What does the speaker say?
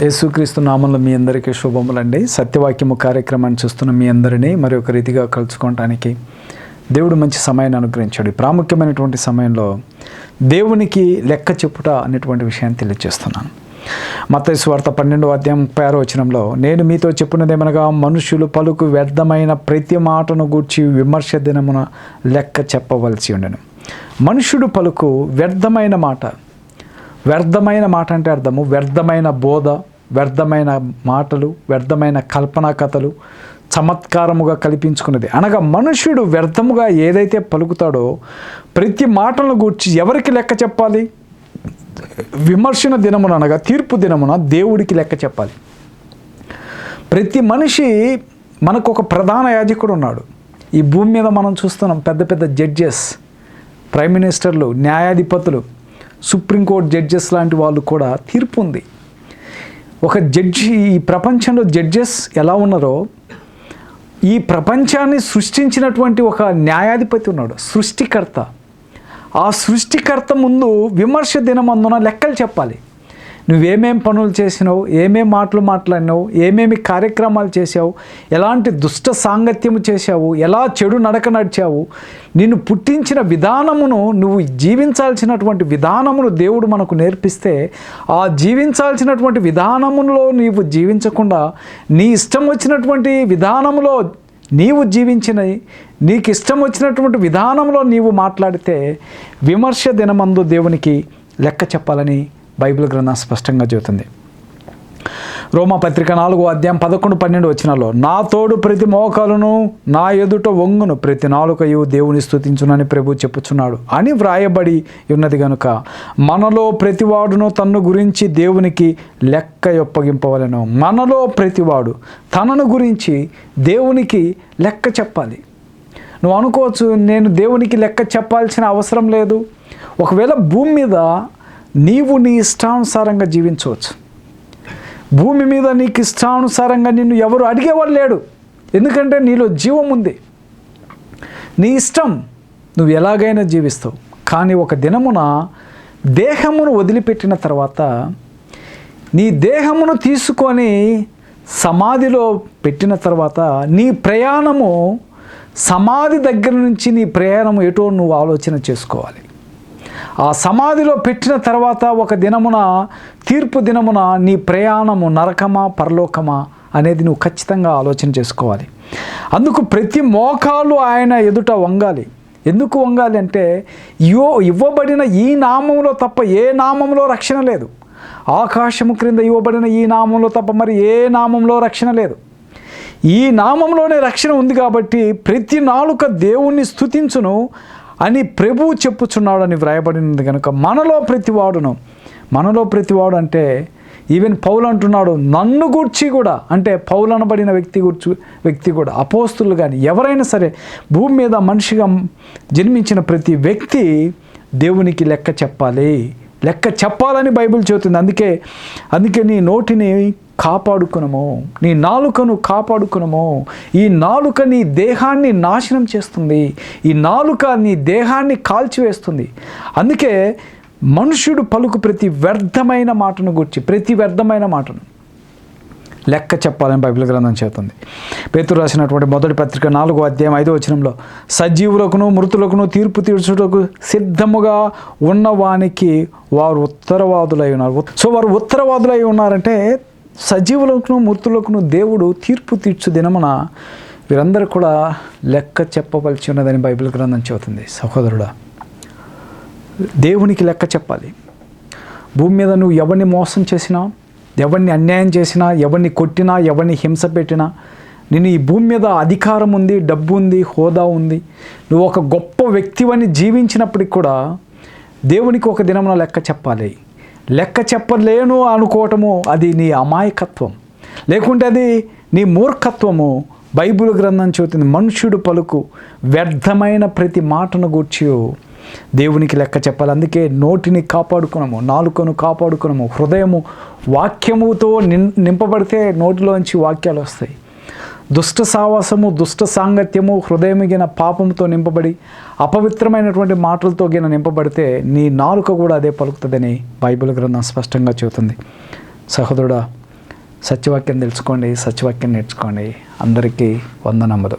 యేసుక్రీస్తు నామంలో మీ అందరికీ శుభములండి. సత్యవాక్యము కార్యక్రమాన్ని చూస్తున్న మీ అందరినీ మరి ఒక రీతిగా కలుసుకోవటానికి దేవుడు మంచి సమయాన్ని అనుగ్రహించాడు. ప్రాముఖ్యమైనటువంటి సమయంలో దేవునికి లెక్క చెప్పుట అనేటువంటి విషయాన్ని తెలియజేస్తున్నాను. మత స్వార్థ పన్నెండవ అధ్యాయం ముప్పై ఆరో వచనంలో నేను మీతో చెప్పినదేమనగా మనుషులు పలుకు వ్యర్థమైన ప్రతి మాటను గూర్చి విమర్శ దినమున లెక్క చెప్పవలసి ఉండను. మనుషుడు పలుకు వ్యర్థమైన మాట వ్యర్థమైన మాట అంటే అర్థము వ్యర్థమైన బోధ వ్యర్థమైన మాటలు వ్యర్థమైన కల్పనా కథలు చమత్కారముగా కల్పించుకున్నది. అనగా మనుష్యుడు వ్యర్థముగా ఏదైతే పలుకుతాడో ప్రతి మాటలను గూర్చి ఎవరికి లెక్క చెప్పాలి? విమర్శన దినమున అనగా తీర్పు దినమున దేవుడికి లెక్క చెప్పాలి. ప్రతి మనిషి మనకు ఒక ప్రధాన యాజకుడు ఉన్నాడు. ఈ భూమి మీద మనం చూస్తున్నాం పెద్ద పెద్ద జడ్జెస్ ప్రైమ్ మినిస్టర్లు న్యాయాధిపతులు సుప్రీంకోర్టు జడ్జెస్ లాంటి వాళ్ళు కూడా తీర్పు ఉంది. ఒక జడ్జి ఈ ప్రపంచంలో జడ్జెస్ ఎలా ఉన్నారో ఈ ప్రపంచాన్ని సృష్టించినటువంటి ఒక న్యాయాధిపతి ఉన్నాడు సృష్టికర్త. ఆ సృష్టికర్త ముందు విమర్శ దినమందున లెక్కలు చెప్పాలి. నువ్వేమేం పనులు చేసినావు? ఏమేం మాటలు మాట్లాడినావు? ఏమేమి కార్యక్రమాలు చేసావు ఎలాంటి దుష్ట సాంగత్యము చేశావు? ఎలా చెడు నడక నడిచావు? నిన్ను పుట్టించిన విధానమును నువ్వు జీవించాల్సినటువంటి విధానమును దేవుడు మనకు నేర్పిస్తే ఆ జీవించాల్సినటువంటి విధానములో నీవు జీవించకుండా నీ ఇష్టం వచ్చినటువంటి విధానములో నీవు జీవించిన నీకు ఇష్టం వచ్చినటువంటి విధానంలో నీవు మాట్లాడితే విమర్శ దినమందు దేవునికి లెక్క చెప్పాలని బైబిల్ గ్రంథం స్పష్టంగా చెబుతుంది. రోమపత్రిక నాలుగో అధ్యాయం పదకొండు పన్నెండు వచ్చినాలో నా తోడు ప్రతి మోకాలను నా ఎదుట వంగును ప్రతి నాలుకయు దేవుని స్థుతించునని ప్రభు చెప్పుచున్నాడు. అని వ్రాయబడి ఉన్నది గనుక మనలో ప్రతివాడును తన్ను గురించి దేవునికి లెక్క ఒప్పగింపవలను మనలో ప్రతివాడు తనను గురించి దేవునికి లెక్క చెప్పాలి. నువ్వు అనుకోవచ్చు నేను దేవునికి లెక్క చెప్పాల్సిన అవసరం లేదు. ఒకవేళ భూమి మీద నీవు నీ ఇష్టానుసారంగా జీవించవచ్చు. భూమి మీద నీకు ఇష్టానుసారంగా నిన్ను ఎవరు అడిగేవాడు లేడు. ఎందుకంటే నీలో జీవం ఉంది. నీ ఇష్టం నువ్వు ఎలాగైనా జీవిస్తావు. కానీ ఒక దినమున దేహమును వదిలిపెట్టిన తర్వాత నీ దేహమును తీసుకొని సమాధిలో పెట్టిన తర్వాత నీ ప్రయాణము సమాధి దగ్గర నుంచి నీ ప్రయాణం ఎటో నువ్వు ఆలోచన చేసుకోవాలి. ఆ సమాధిలో పెట్టిన తర్వాత ఒక దినమున తీర్పు దినమున నీ ప్రయాణము నరకమా పరలోకమా అనేది నువ్వు ఖచ్చితంగా ఆలోచన చేసుకోవాలి. అందుకు ప్రతి మోకాలు ఆయన ఎదుట వంగాలి. ఎందుకు వంగాలి అంటే యో ఇవ్వబడిన ఈ నామంలో తప్ప ఏ నామంలో రక్షణ లేదు. ఆకాశము క్రింద ఇవ్వబడిన ఈ నామంలో తప్ప మరి ఏ నామంలో రక్షణ లేదు. ఈ నామంలోనే రక్షణ ఉంది కాబట్టి ప్రతి నాలుక దేవుణ్ణి స్థుతించును అని ప్రభువు చెప్పుచున్నాడు అని వ్రాయబడినది కనుక మనలో ప్రతివాడును. మనలో ప్రతివాడు అంటే ఈవెన్ పౌలు అంటున్నాడు నన్ను గూర్చి కూడా అంటే పౌలు అనబడిన వ్యక్తి గుర్చి వ్యక్తి కూడా అపోస్తులు కానీ ఎవరైనా సరే భూమి మీద మనిషిగా జన్మించిన ప్రతి వ్యక్తి దేవునికి లెక్క చెప్పాలి. లెక్క చెప్పాలని బైబిల్ చెబుతుంది. అందుకే అందుకే నీ నోటిని కాపాడుకునము. నీ నాలుకను కాపాడుకునము. ఈ నాలుక నీ దేహాన్ని నాశనం చేస్తుంది. ఈ నాలుక నీ దేహాన్ని కాల్చివేస్తుంది. అందుకే మనుష్యుడు పలుకు ప్రతి వ్యర్థమైన మాటను గుర్చి ప్రతి వ్యర్థమైన మాటను లెక్క చెప్పాలని బైబిల్ గ్రంథం చేస్తుంది పేతురు రాసినటువంటి మొదటి పత్రిక నాలుగో అధ్యాయం ఐదో వచనంలో సజీవులకును మృతులకును తీర్పు తీర్చుటకు సిద్ధముగా ఉన్నవానికి వారు ఉత్తరవాదులై ఉన్నారు. సో వారు ఉత్తరవాదులై ఉన్నారంటే సజీవులకును మృతులకును దేవుడు తీర్పు తీర్చు దినమున వీరందరూ కూడా లెక్క చెప్పవలసి ఉన్నదని బైబిల్ గ్రంథం చెబుతుంది. సహోదరుడా దేవునికి లెక్క చెప్పాలి. భూమి మీద నువ్వు ఎవరిని మోసం చేసినా ఎవరిని అన్యాయం చేసినా ఎవరిని కొట్టినా ఎవరిని హింస పెట్టినా నేను ఈ భూమి మీద అధికారం ఉంది డబ్బు ఉంది హోదా ఉంది. నువ్వు ఒక గొప్ప వ్యక్తివని జీవించినప్పటికి కూడా దేవునికి ఒక దినమున లెక్క చెప్పాలి. లెక్క చెప్పలేను అనుకోవటము అది నీ అమాయకత్వం. లేకుంటే అది నీ మూర్ఖత్వము. బైబిల్ గ్రంథం చెబుతుంది మనుష్యుడు పలుకు వ్యర్థమైన ప్రతి మాటను గూర్చి దేవునికి లెక్క చెప్పాలి అందుకే నోటిని కాపాడుకునము నాలుకను కాపాడుకునము హృదయము వాక్యముతో నిం నింపబడితే నోటిలోంచి వాక్యాలు వస్తాయి. దుష్ట సావాసము దుష్ట సాంగత్యము హృదయమిగిన పాపంతో నింపబడి అపవిత్రమైనటువంటి మాటలతో గిన నింపబడితే నీ నాలుక కూడా అదే పలుకుతుందని బైబిల్ గ్రంథం స్పష్టంగా చెబుతుంది. సహోదరుడా సత్యవాక్యం తెలుసుకోండి సత్యవాక్యం నేర్చుకోండి. అందరికీ వందనమ్మదు